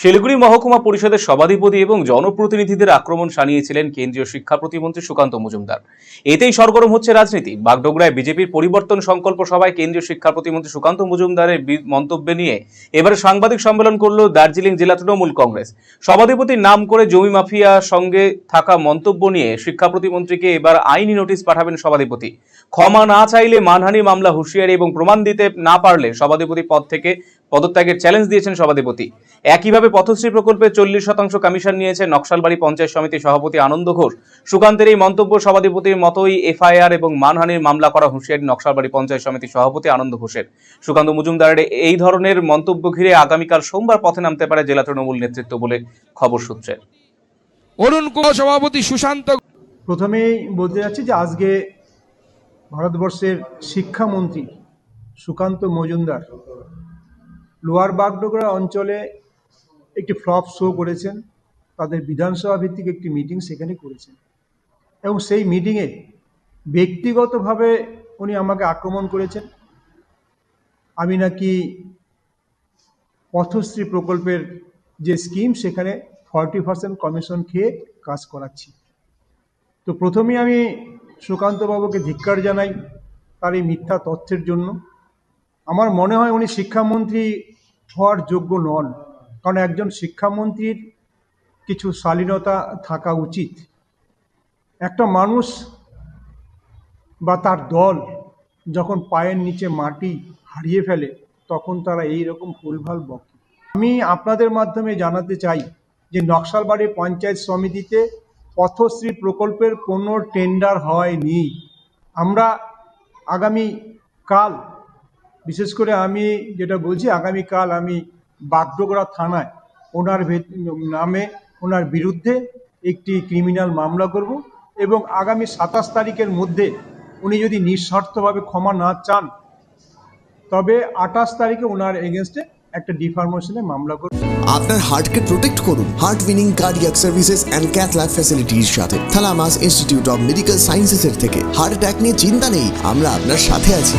শিলিগুড়ি মহকুমা পরিষদের সভাধিপতি এবং জনপ্রতিনিধিদের আক্রমণ সানিয়েছিলেন কেন্দ্রীয় শিক্ষা প্রতিমন্ত্রী সুকান্ত মজুমদার। এতেই সরগরম হচ্ছে রাজনীতি। বাগডোগরায় বিজেপির পরিবর্তন সংকল্প সভায় কেন্দ্রীয় শিক্ষা প্রতিমন্ত্রী সুকান্ত মজুমদারের মন্তব্য নিয়ে এবারে সাংবাদিক সম্মেলন করল দার্জিলিং জেলা তৃণমূল কংগ্রেস। সভাধিপতির নাম করে জমি মাফিয়া সঙ্গে থাকা মন্তব্য নিয়ে শিক্ষা প্রতিমন্ত্রীকে এবার আইনি নোটিশ পাঠাবেন সভাধিপতি। ক্ষমা না চাইলে মানহানি মামলা হুঁশিয়ারি এবং প্রমাণ দিতে না পারলে সভাধিপতি পদ থেকে পদত্যাগের চ্যালেঞ্জ দিয়েছেন সভাধিপতি। একইভাবে পথশ্রী প্রকল্পে চল্লিশ শতাংশ কমিশন নিয়েছে নকশালবাড়ি পঞ্চায়েত সমিতির সভাপতি আনন্দ ঘোষ। সুকান্তের এই মন্তব্য সভাধিপতির মতোই এফআইআর এবং মানহানির মামলা করা হুঁশিয়ারি নকশালবাড়ি পঞ্চায়েত সমিতির সভাপতি আনন্দ ঘোষের। সুকান্ত মজুমদারের এই ধরনের মন্তব্য ঘিরে আগামীকাল সোমবার পথে নামতে পারে জেলা তৃণমূল নেতৃত্ব বলে খবর সূত্রে। অরুণ কুমার সভাপতি সুশান্ত প্রথমেই বলতে যাচ্ছি যে আজকে ভারতবর্ষের শিক্ষামন্ত্রী সুকান্ত মজুমদার লোয়ার বাগডোগরা অঞ্চলে একটি ফ্লপ শো করেছেন, তাদের বিধানসভা ভিত্তিক একটি মিটিং সেখানে করেছেন। এবং সেই মিটিংয়ে ব্যক্তিগতভাবে উনি আমাকে আক্রমণ করেছেন। আমি নাকি পথশ্রী প্রকল্পের যে স্কিম, সেখানে ফর্টি পার্সেন্ট কমিশন খেয়ে কাজ করাচ্ছি। তো প্রথমেই আমি সুকান্তবাবুকে ধিক্কার জানাই তার এই মিথ্যা তথ্যের জন্য। আমার মনে হয় উনি শিক্ষামন্ত্রী হওয়ার যোগ্য নন। কারণ একজন শিক্ষামন্ত্রীর কিছু শালীনতা থাকা উচিত। একটা মানুষ বা তার দল যখন পায়ের নিচে মাটি হারিয়ে ফেলে, তখন তারা এই রকম ভুলভাল বকে। আমি আপনাদের মাধ্যমে জানাতে চাই যে নকশালবাড়ি পঞ্চায়েত সমিতিতে পথশ্রী প্রকল্পের কোনো টেন্ডার হয়নি। আমরা আগামী কাল বিশেষ করে আমি যেটা বলছি, আগামীকাল আমি বাগডোগরা থানায় ওনার নামে ওনার বিরুদ্ধে একটি ক্রিমিনাল মামলা করব এবং আগামী সাতাশ তারিখের মধ্যে উনি যদি নিঃস্বার্থভাবে ক্ষমা না চান, তবে আঠাশ তারিখে ওনার এগেনস্টে একটা ডিফার্মেশনে মামলা করব। আপনার হার্টকে প্রোটেক্ট করুন। Heart winning cardiac services and cath lab ফ্যাসিলিটির সাথে। থালামাস ইনস্টিটিউট অফ মেডিকেল সায়েন্সেসের থেকে। হার্ট অ্যাটাক নিয়ে চিন্তা নেই। আমরা আপনার সাথে আছি।